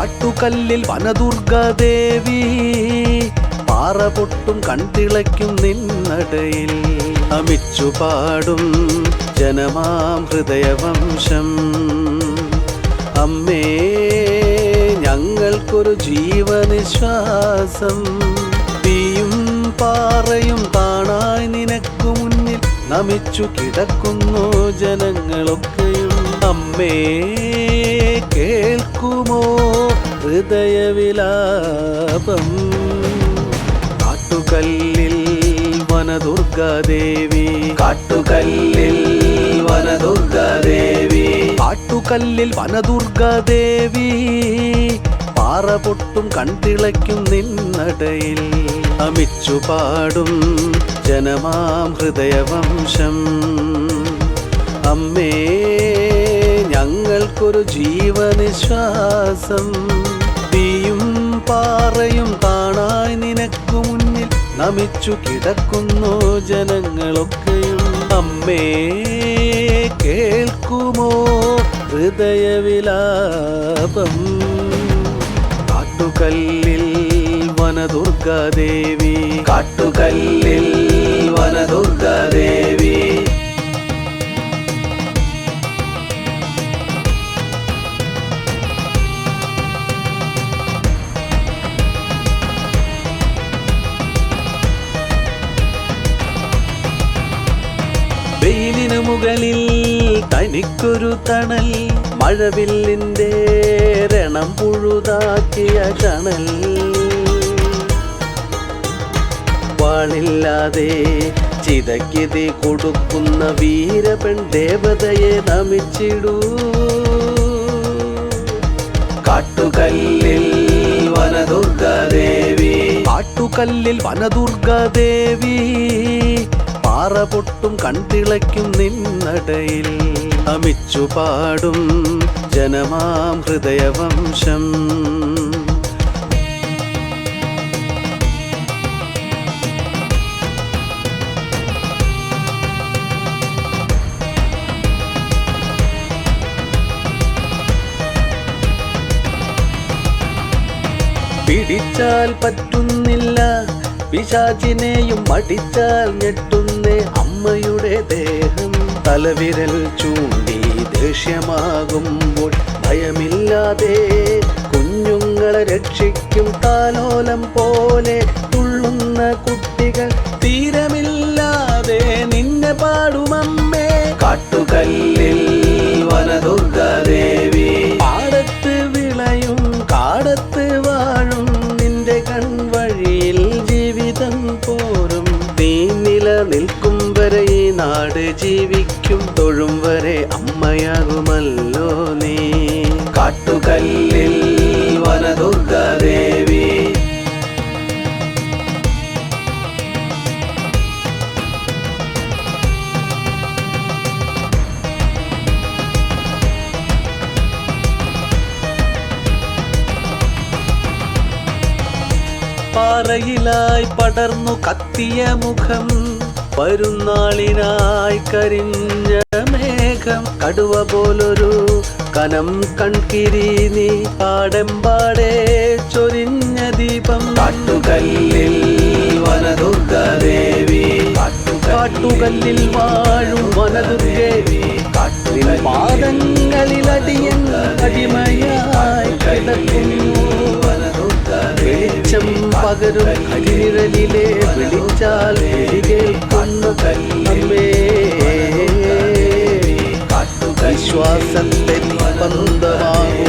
കാട്ടുകല്ലിൽ വനദുർഗദേവി. പാറ പൊട്ടും കൺതിളയ്ക്കും നിന്നടയിൽ. അമിച്ചു പാടും ജനമാം ഹൃദയവംശം. അമ്മേ ഞങ്ങൾക്കൊരു ജീവനിശ്വാസം. തീയും പാറയും താണായി നിനക്കു മുന്നിൽ നമിച്ചു കിടക്കുന്നു ജനങ്ങളൊക്കെയും. അമ്മേ കേൾക്കുമോ? ഹൃദയവിലാപം. കാട്ടുകല്ലിൽ വനദുർഗാദേവി. കാട്ടുകല്ലിൽ വനദുർഗാദേവി. കാട്ടുകല്ലിൽ വനദുർഗാദേവി. പാറ പൊട്ടും കൺതിളയ്ക്കും നിന്നടയിൽ. അമിച്ചു പാടും ജനമാം ഹൃദയവംശം. അമ്മേ ഞങ്ങൾക്കൊരു ജീവനിശ്വാസം. തീയും പാറയും കാണാൻ നിനക്കു മുന്നിൽ നമിച്ചു കിടക്കുന്നു ജനങ്ങളൊക്കെയും. അമ്മേ കേൾക്കുമോ ഹൃദയവിലാപം? കാട്ടുകല്ലിൽ വനദുർഗാദേവി. കാട്ടുകല്ലിൽ മുകളിൽ തനിക്കൊരു തണൽ മഴവില്ലിന്റെ രണം പുഴുതാക്കിയ കണൽ വാളില്ലാതെ ചിതയ്ക്കെതി കൊടുക്കുന്ന വീരപെൺ ദേവതയെ നമിച്ചിടൂ. കാട്ടുകല്ലിൽ വനദുർഗാദേവി. കാട്ടുകല്ലിൽ വനദുർഗാദേവി. പാറ പൊട്ടും കൺതിളയ്ക്കും നിന്നടയിൽ. അമിച്ചു പാടും ജനമാം ഹൃദയവംശം. പിടിച്ചാൽ പറ്റുന്നില്ല. പിശാചിനെയും മടിച്ചാൽ ഞെട്ടുന്നേ അമ്മയുടെ ദേഹം തലവിരൽ ചൂണ്ടി ദേഷ്യമാകുമ്പോൾ ഭയമില്ലാതെ കുഞ്ഞുങ്ങളെ രക്ഷിക്കും താലോലം പോലെ തുള്ളുന്ന കുട്ടികൾ. തീരമില്ലാതെ നിന്നെ പാടുമമ്മേ കാട്ടുകല്ലിൽ ജീവിക്കും തൊഴും വരെ അമ്മയാകുമല്ലോ നീ. കാട്ടുകല്ലിൽ വനദുർഗാദേവി. പാറയിലായി പടർന്നു കത്തിയ മുഖം വരുന്നാളിനായി കരിഞ്ഞ മേഘം കടുവ പോലൊരു കനം കൺകിരി നീ പാടെമ്പാടെ ചൊരിഞ്ഞ ദീപം കാട്ടുകല്ലിൽ വനദുർഗദേവി കാട്ടുകല്ലിൽ വാഴും വനദുർഗേവി പാദങ്ങളിൽ അടിയൻ അടിമയായി കിടക്കുന്നു. വെളിച്ചം പകരും കരിനിഴലിലെ വിളിച്ചാൽ വിശ്വാസത്തെ പന്തമാണ്